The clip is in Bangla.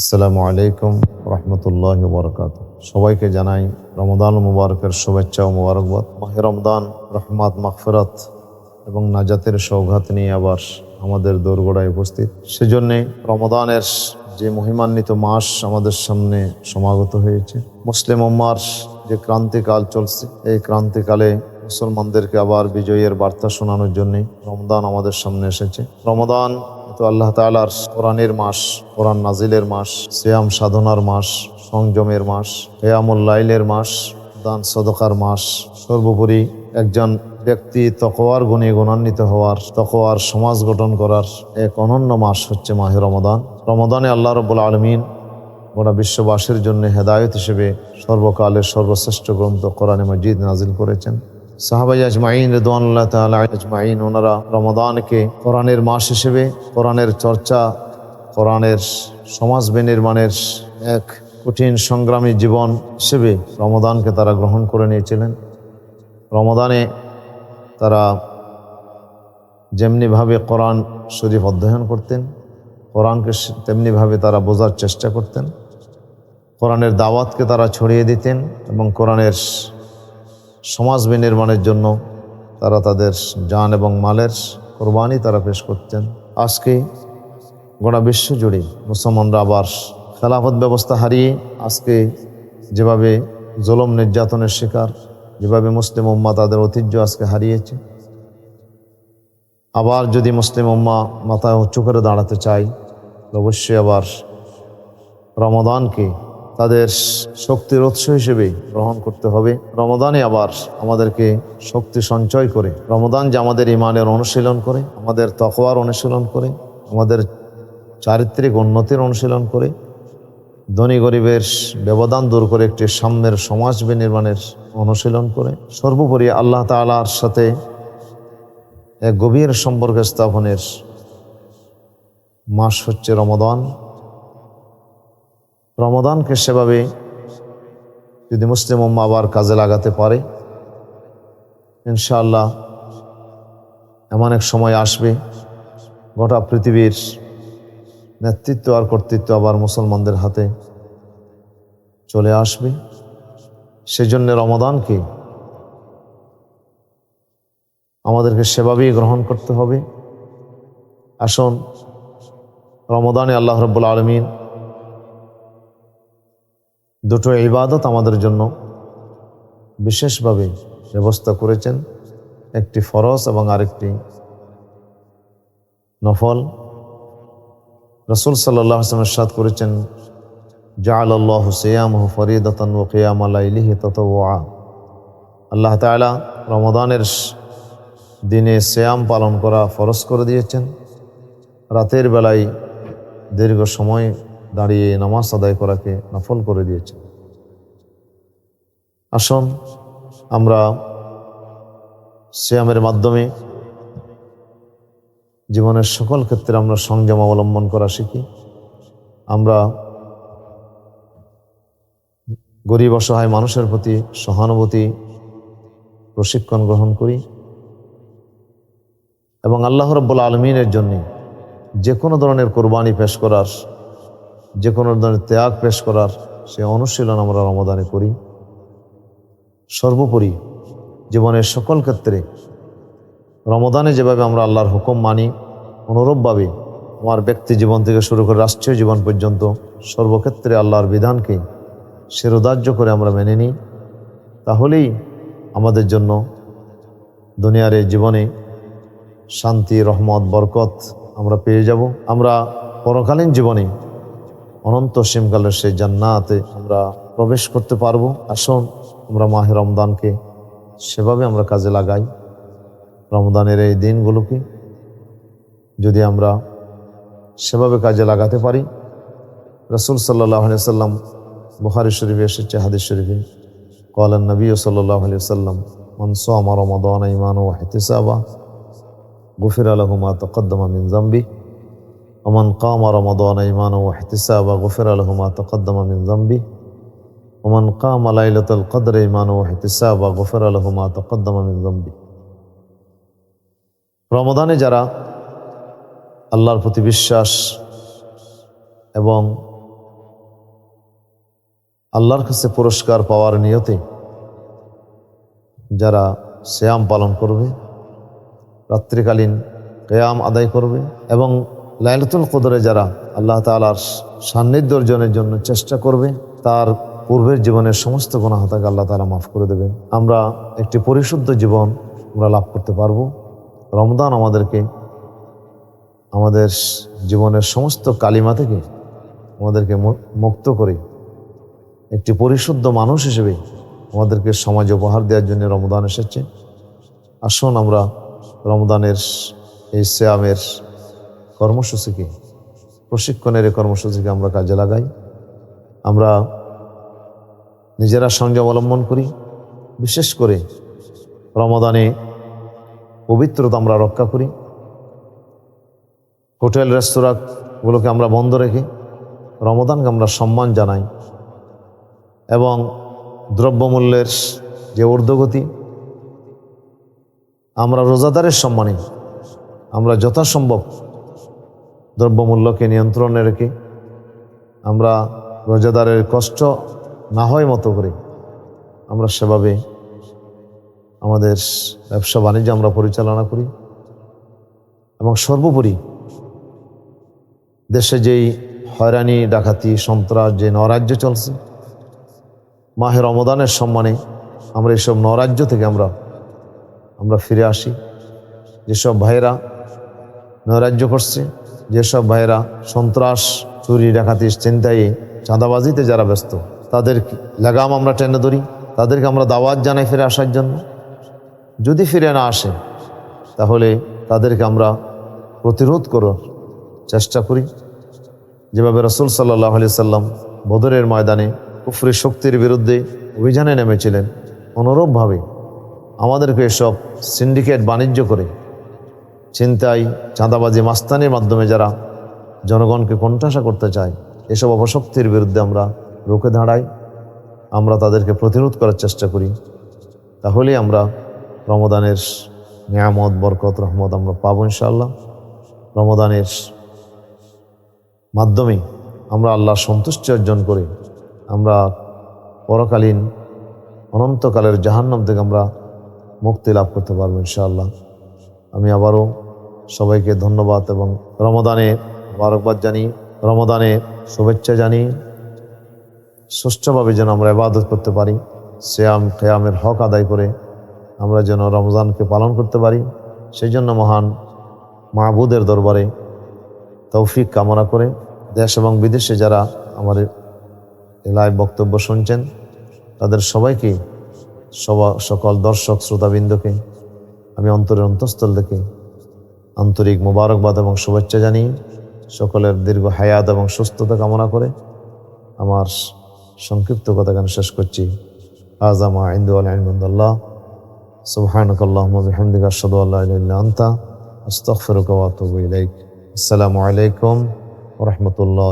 আসসালামু আলাইকুম রহমতুল্লাহ বরকাত সবাইকে জানাই রমদান মুবারকের শুভেচ্ছা ও মুবারকবাদ। মাহে রমদান রহমাত, মাগফিরাত এবং নাজাতের সৌঘাত নিয়ে আবার আমাদের দোরগোড়ায় উপস্থিত। সেজন্যে রমদানের যে মহিমান্বিত মাস আমাদের সামনে সমাগত হয়েছে। মুসলিম উম্মার যে ক্রান্তিকাল চলছে, এই ক্রান্তিকালে মুসলমানদেরকে আবার বিজয়ের বার্তা শোনানোর জন্য রমদান আমাদের সামনে এসেছে। রমদান তো আল্লাহ তালার কোরআনের মাস, কোরআন নাজিলের মাস, সিয়াম সাধনার মাস, সংযমের মাস হেয়ামুল লাইলের মাস, দান সদকার মাস, সর্বোপরি একজন ব্যক্তি তকোয়ার গুণে গুণান্বিত হওয়ার তকোয়ার সমাজ গঠন করার এক অনন্য মাস হচ্ছে মাহে রমদান। রমদানে আল্লাহ রব্বুল আলমিন গোটা বিশ্ববাসীর জন্য হেদায়ত হিসেবে সর্বকালের সর্বশ্রেষ্ঠ গ্রন্থ কোরআনে মজিদ নাজিল করেছেন। সাহাবাই আজমাইন রেদওয়ানুল্লাহ তালা আজমাইন, ওনারা রমদানকে কোরআনের মাস হিসেবে, কোরআনের চর্চা, কোরআনের সমাজ বিনির্মাণের এক কঠিন সংগ্রামী জীবন হিসেবে রমদানকে তারা গ্রহণ করে নিয়েছিলেন। রমদানে তারা যেমনিভাবে কোরআন শরীফ অধ্যয়ন করতেন, কোরআনকে তেমনিভাবে তারা বোঝার চেষ্টা করতেন। কোরআনের দাওয়াতকে তারা ছড়িয়ে দিতেন এবং কোরআনের সমাজ বিনির্মাণের জন্য তারা তাদের জান এবং মালের কোরবানি তারা পেশ করতেন আজকে গোটা বিশ্ব জুড়ে মুসলমানরা আবার খেলাফত ব্যবস্থা হারিয়ে আজকে যেভাবে জলম নির্যাতনের শিকার, যেভাবে মুসলিম উম্মা তাদের ঐতিহ্য আজকে হারিয়েছে, আবার যদি মুসলিম উম্মা মাথায় উঁচু করে দাঁড়াতে চায়, অবশ্যই আবার রমদানকে তাদের শক্তির উৎস হিসেবে গ্রহণ করতে হবে। রমদানে আবার আমাদেরকে শক্তি সঞ্চয় করে। রমদান যে আমাদের ইমানের অনুশীলন করে, আমাদের তকওয়ার অনুশীলন করে, আমাদের চারিত্রিক উন্নতির অনুশীলন করে, ধনী গরিবের ব্যবধান দূর করে একটি সাম্যের সমাজ বিনির্মাণের অনুশীলন করে, সর্বোপরি আল্লাহ তালার সাথে এক গভীর সম্পর্ক স্থাপনের মাস হচ্ছে রমদান রমদানকে সেভাবে যদি মুসলিম উম্মা আবার কাজে লাগাতে পারে, ইনশাআল্লাহ এমন এক সময় আসবে, গোটা পৃথিবীর নেতৃত্ব আর কর্তৃত্ব আবার মুসলমানদের হাতে চলে আসবে। সেজন্য রমদানকে আমাদেরকে সেভাবেই গ্রহণ করতে হবে। আসুন, রমদানে আল্লাহ রব্বুল আলমিন দুটো ইবাদত আমাদের জন্য বিশেষভাবে ব্যবস্থা করেছেন। একটি ফরজ এবং আরেকটি নফল। রসুল সাল্লাহ আসলামের সাদ করেছেন জাল আল্লাহ সিয়াম ফরিদাতন ও কিয়াম আলাইলিহি ততওয়া আল্লাহ তাআলা রমদানের দিনে শ্যাম পালন করা ফরজ করে দিয়েছেন। রাতের বেলায় দীর্ঘ সময় দাঁড়িয়ে নামাজ আদায় করাকে নফল করে দিয়েছে। আসুন, আমরা শ্যামের মাধ্যমে জীবনের সকল ক্ষেত্রে আমরা সংযম অবলম্বন করা শিখি। আমরা গরিব অসহায় মানুষের প্রতি সহানুভূতি, প্রশিক্ষণ গ্রহণ করি এবং আল্লাহ রব্বুল আলমিনের জন্য যে কোনো ধরনের কোরবানি পেশ করার যে কোনো ধরনের ত্যাগ পেশ করার সে অনুশীলন আমরা রমদানে করি। সর্বোপরি জীবনের সকল ক্ষেত্রে রমদানে যেভাবে আমরা আল্লাহর হুকুম মানি, অনুরূপভাবে আমার ব্যক্তি জীবন থেকে শুরু করে রাষ্ট্রীয় জীবন পর্যন্ত সর্বক্ষেত্রে আল্লাহর বিধানকে শিরোধার্য করে আমরা মেনে নিই। তাহলেই আমাদের জন্য দুনিয়ার এই জীবনে শান্তি, রহমত, বরকত আমরা পেয়ে যাব। আমরা পরকালীন জীবনে অনন্ত সীমকালের সেই জান্নাতে আমরা প্রবেশ করতে পারব। আসুন আমরা মাহে রমদানকে সেভাবে আমরা কাজে লাগাই। রমদানের এই দিনগুলোকে যদি আমরা সেভাবে কাজে লাগাতে পারি। রসুল সাল্লাহ আলি সাল্লাম বুহারি শরীফে এসেছে, হাদিস শরীফে। কলেন নবী সাল্লাহ আলি সাল্লাম মনসো আমার রমাদান ইমান ও হেতিসাবা গুফির আলহমা তকদ্দমা মিনজাম্বি ومن قام رمضان ইমান ও غفر له ما تقدم من ذنبه. ومن قام ليلة কদর ইমান ও غفر له ما تقدم من ذنبه. রমদানে যারা আল্লাহর প্রতি বিশ্বাস এবং আল্লাহর কাছে পুরস্কার পাওয়ার নিয়তে যারা শ্যাম পালন করবে, রাত্রিকালীন ক্যাম আদায় করবে এবং লাইলাতুল কদরে যারা আল্লাহ তালার সান্নিধ্য অর্জনের জন্য চেষ্টা করবে, তার পূর্বের জীবনের সমস্ত গুণাহতাকে আল্লাহ তালা মাফ করে দেবেন। আমরা একটি পরিশুদ্ধ জীবন আমরা লাভ করতে পারব। রমদান আমাদেরকে আমাদের জীবনের সমস্ত কালিমা থেকে আমাদেরকে মুক্ত করে একটি পরিশুদ্ধ মানুষ হিসেবে আমাদেরকে সমাজে উপহার দেওয়ার জন্য রমদান এসেছে। আসুন আমরা রমদানের এই শ্যামের কর্মসূচিকে প্রশিক্ষণের এই কর্মসূচিকে আমরা কাজে লাগাই? আমরা নিজেরা সংযম অবলম্বন করি। বিশেষ করে রমদানে পবিত্রতা আমরা রক্ষা করি। হোটেল, রেস্তোরাঁগুলোকে আমরা বন্ধ রেখে রমদানকে আমরা সম্মান জানাই এবং দ্রব্যমূল্যের যে ঊর্ধ্বগতি, আমরা রোজাদারের সম্মানে আমরা যথাসম্ভব দ্রব্যমূল্যকে নিয়ন্ত্রণে রেখে আমরা রোজাদারের কষ্ট না হয় মতো করে আমরা সেভাবে আমাদের ব্যবসা বাণিজ্য আমরা পরিচালনা করি। এবং সর্বোপরি দেশে যেই হয়রানি, ডাকাতি, সন্ত্রাস, যে নরাজ্য চলছে মাহের রমদানের সম্মানে আমরা এইসব নরাজ্য থেকে আমরা আমরা ফিরে আসি। যেসব ভাইয়েরা নৈরাজ্য করছে যেসব ভাইয়েরা সন্ত্রাস, চুরি, ডাকাতি চিন্তায় চাঁদাবাজিতে যারা ব্যস্ত, তাদের লাগাম আমরা টেনে ধরি, তাদেরকে আমরা দাওয়াত জানাই ফিরে আসার জন্য। যদি ফিরে না আসে, তাহলে তাদেরকে আমরা প্রতিরোধ করার চেষ্টা করি। যেভাবে রসুল সাল্লাহ আলি সাল্লাম বদরের ময়দানে কুফরি শক্তির বিরুদ্ধে অভিযানে নেমেছিলেন, অনুরূপভাবে আমাদেরকে এসব সিন্ডিকেট বাণিজ্য করে চিন্তায় চাঁদাবাজি, মাস্তানির মাধ্যমে যারা জনগণকে কণ্ঠাসা করতে চায়, এসব অপশক্তির বিরুদ্ধে আমরা রুখে দাঁড়াই, আমরা তাদেরকে প্রতিরোধ করার চেষ্টা করি। তাহলেই আমরা রমদানের নিয়ামত, বরকত, রহমত আমরা পাবো ইনশাআল্লাহ। রমদানের মাধ্যমে আমরা আল্লাহর সন্তুষ্টি অর্জন করে আমরা পরকালীন অনন্তকালের জাহান্নাম থেকে আমরা মুক্তি লাভ করতে পারব ইনশাআল্লাহ। আমি আবারও সবাইকে ধন্যবাদ এবং রমদানে বারকবাদ জানি, রমদানে শুভেচ্ছা জানি, সুষ্ঠুভাবে যেন আমরা ইবাদত করতে পারি শ্যাম খেয়ামের হক আদায় করে আমরা যেন রমজানকে পালন করতে পারি সেই জন্য মহান মাহবুদের দরবারে তৌফিক কামনা করে দেশ এবং বিদেশে যারা আমার এলায় বক্তব্য শুনছেন, তাদের সবাইকে সবা, সকল দর্শক, শ্রোতাবৃন্দকে আমি অন্তরের অন্তঃস্থল থেকে আন্তরিক মোবারকবাদ এবং শুভেচ্ছা জানিয়ে সকলের দীর্ঘ হায়াত এবং সুস্থতা কামনা করে আমার সংক্ষিপ্ত কথা কেন শেষ করছি। আজামা ইন্দু আলহামদুল্লাহ সুবহানাক আল্লাহুম্মা বিহামদিকা আশহাদু আল্লা ইলাহা ইল্লা আনতা। আস্তাগফিরুকা ওয়া আতুবু ইলাইক। আসসালামু আলাইকুম রাহমাতুল্লাহ।